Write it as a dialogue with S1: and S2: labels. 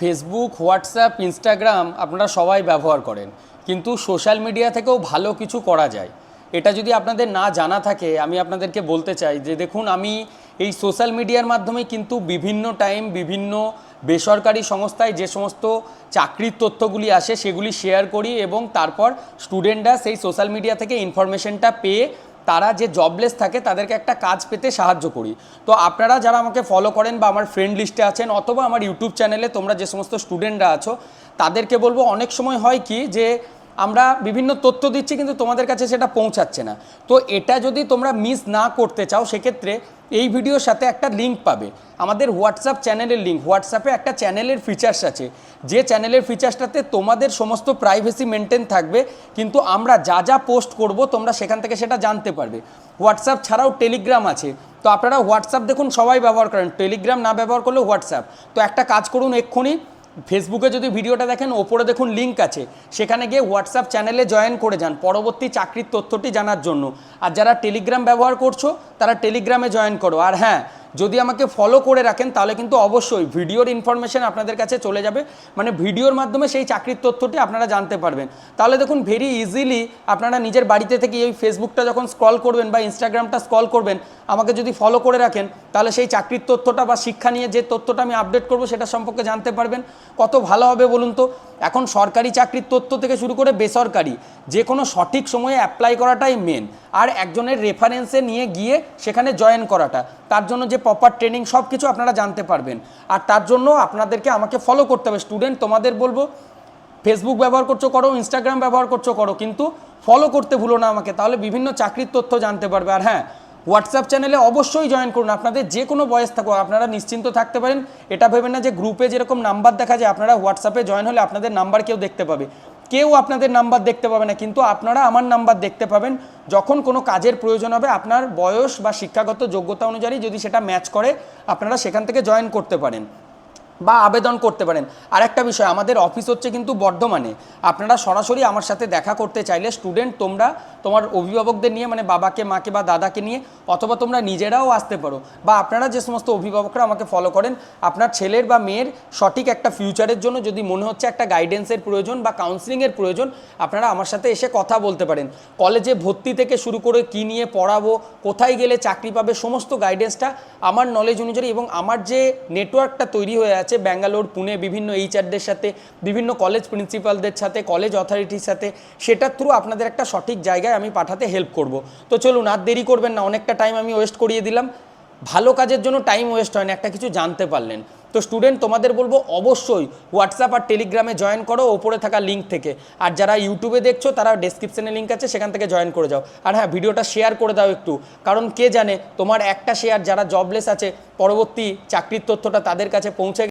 S1: Facebook WhatsApp Instagram আপনারা সবাই ব্যবহার করেন। কিন্তু সোশ্যাল মিডিয়া থেকেও ভালো কিছু করা যায়। এটা যদি আপনাদের না জানা থাকে, আমি আপনাদেরকে বলতে চাই যে দেখুন, আমি এই সোশ্যাল মিডিয়ার মাধ্যমে কিন্তু বিভিন্ন টাইম বিভিন্ন বেসরকারি সংস্থায় যে সমস্ত চাকরির তথ্যগুলি আসে, সেগুলি শেয়ার করি এবং তারপর স্টুডেন্টরা সেই সোশ্যাল মিডিয়া থেকে ইনফরমেশনটা পেয়ে তারা যে জবলেস থাকে তাদেরকে একটা কাজ পেতে সাহায্য করি। তো আপনারা যারা আমাকে ফলো করেন বা আমার ফ্রেন্ড লিস্টে আছেন অথবা আমার ইউটিউব চ্যানেলে তোমরা যে সমস্ত স্টুডেন্টরা আছো, তাদেরকে বলব অনেক সময় হয় কি যে আমরা বিভিন্ন তথ্য দিচ্ছি, কিন্তু তোমাদের কাছে সেটা পৌঁছাচ্ছে না। তো এটা যদি তোমরা মিস না করতে চাও, সেক্ষেত্রে এই ভিডিওর সাথে একটা লিঙ্ক পাবে। আমাদের হোয়াটসঅ্যাপ চ্যানেলের লিঙ্ক হোয়াটসঅ্যাপে একটা চ্যানেলের ফিচার্স আছে। যে চ্যানেলের ফিচার্সটাতে তোমাদের সমস্ত প্রাইভেসি মেনটেন থাকবে, কিন্তু আমরা যা যা পোস্ট করব, তোমরা সেখান থেকে সেটা জানতে পারবে। হোয়াটসঅ্যাপ ছাড়াও টেলিগ্রাম আছে। তো আপনারা হোয়াটসঅ্যাপ দেখুন, সবাই ব্যবহার করেন। টেলিগ্রাম না ব্যবহার করলে হোয়াটসঅ্যাপ তো একটা কাজ করুন এক্ষুনি। ফেসবুকে যদি ভিডিওটা দেখেন, ওপরে দেখুন লিঙ্ক আছে। সেখানে গিয়ে হোয়াটসঅ্যাপ চ্যানেলে জয়েন করে যান, পরবর্তী চাকরির তথ্যটি জানার জন্য। আর যারা টেলিগ্রাম ব্যবহার করছ, তারা টেলিগ্রামে জয়েন করো। আর হ্যাঁ যদি আমাকে ফলো করে রাখেন, তাহলে কিন্তু অবশ্যই ভিডিওর ইনফরমেশন আপনাদের কাছে চলে যাবে। মানে ভিডিওর মাধ্যমে সেই চাকরির তথ্যটি আপনারা জানতে পারবেন। তাহলে দেখুন ভেরি ইজিলি আপনারা নিজের বাড়িতে থেকে এই ফেসবুকটা যখন স্ক্রল করবেন বা ইনস্টাগ্রামটা স্ক্রল করবেন, আমাকে যদি ফলো করে রাখেন, তাহলে সেই চাকরির তথ্যটা বা শিক্ষা নিয়ে যে তথ্যটা আমি আপডেট করব, সেটা সম্পর্কে জানতে পারবেন। কত ভালো হবে বলুন তো? এখন সরকারি চাকরির তথ্য থেকে শুরু করে বেসরকারি, যে কোনো সঠিক সময়ে অ্যাপ্লাই করাটাই মেন আর একজনের রেফারেন্সে নিয়ে গিয়ে সেখানে জয়েন করাটা। তার জন্য যে প্রপার ট্রেনিং সব কিছু আপনারা জানতে পারবেন। আর তার জন্য আপনাদেরকে আমাকে ফলো করতে হবে। স্টুডেন্ট তোমাদের বলব ফেসবুক ব্যবহার করছ করো ইনস্টাগ্রাম ব্যবহার করছ করো, কিন্তু ফলো করতে ভুলো না আমাকে। তাহলে বিভিন্ন চাকরির তথ্য জানতে পারবে। আর হ্যাঁ হোয়াটসঅ্যাপ চ্যানেলে অবশ্যই জয়েন করুন। আপনাদের যে কোনো বয়স থাকুক, আপনারা নিশ্চিন্ত থাকতে পারেন। এটা ভেবেন না যে গ্রুপে যেরকম নাম্বার দেখা যায়, আপনারা হোয়াটসঅ্যাপে জয়েন হলে আপনাদের নাম্বার কেউ দেখতে পাবে। কেউ আপনাদের নাম্বার দেখতে পাবে না, কিন্তু আপনারা আমার নাম্বার দেখতে পাবেন। যখন কোনো কাজের প্রয়োজন হবে, আপনার বয়স বা শিক্ষাগত যোগ্যতা অনুযায়ী যদি সেটা ম্যাচ করে, আপনারা সেখান থেকে জয়েন করতে পারেন। বা আবেদন করতে পারেন। আর একটা বিষয়, আমাদের অফিস হচ্ছে কিন্তু বর্ধমানে। আপনারা সরাসরি আমার সাথে দেখা করতে চাইলে স্টুডেন্ট তোমরা তোমার অভিভাবকদের নিয়ে মানে বাবাকে, মাকে বা দাদাকে নিয়ে, অথবা তোমরা নিজেরাও আসতে পারো। বা আপনারা যে সমস্ত অভিভাবকরা আমাকে ফলো করেন, আপনার ছেলের বা মেয়ের সঠিক একটা ফিউচারের জন্য যদি মনে হচ্ছে একটা গাইডেন্সের প্রয়োজন বা কাউন্সিলিংয়ের প্রয়োজন, আপনারা আমার সাথে এসে কথা বলতে পারেন। কলেজে ভর্তি থেকে শুরু করে কী নিয়ে পড়াবো, কোথায় গেলে চাকরি পাবে, সমস্ত গাইডেন্সটা আমার নলেজ অনুযায়ী এবং আমার যে নেটওয়ার্কটা তৈরি হয়ে আছে ব্যাঙ্গালোর, পুনে, বিভিন্ন এইচআরদের সাথে, বিভিন্ন কলেজ প্রিন্সিপালদের সাথে, কলেজ অথরিটির সাথে, সেটার থ্রু আপনাদের একটা সঠিক জায়গায় আমি পাঠাতে হেল্প করব। তো চলুন, আর দেরি করবেন না, অনেকটা টাইম আমি ওয়েস্ট করিয়ে দিলাম। ভালো কাজের জন্য টাইম ওয়েস্ট হয় না, একটা কিছু জানতে পারলেন। তো স্টুডেন্ট তোমাদের বলব, অবশ্যই হোয়াটসঅ্যাপ আর টেলিগ্রামে জয়েন করো, ওপরে থাকা লিঙ্ক থেকে। আর যারা ইউটিউবে দেখছ, তারা ডেসক্রিপশনে লিঙ্ক আছে, সেখান থেকে জয়েন করে যাও। আর হ্যাঁ ভিডিওটা শেয়ার করে দাও একটু। কারণ কে জানে, তোমার একটা শেয়ার যারা জবলেস আছে, পরবর্তী চাকরির তথ্যটা তাদের কাছে পৌঁছে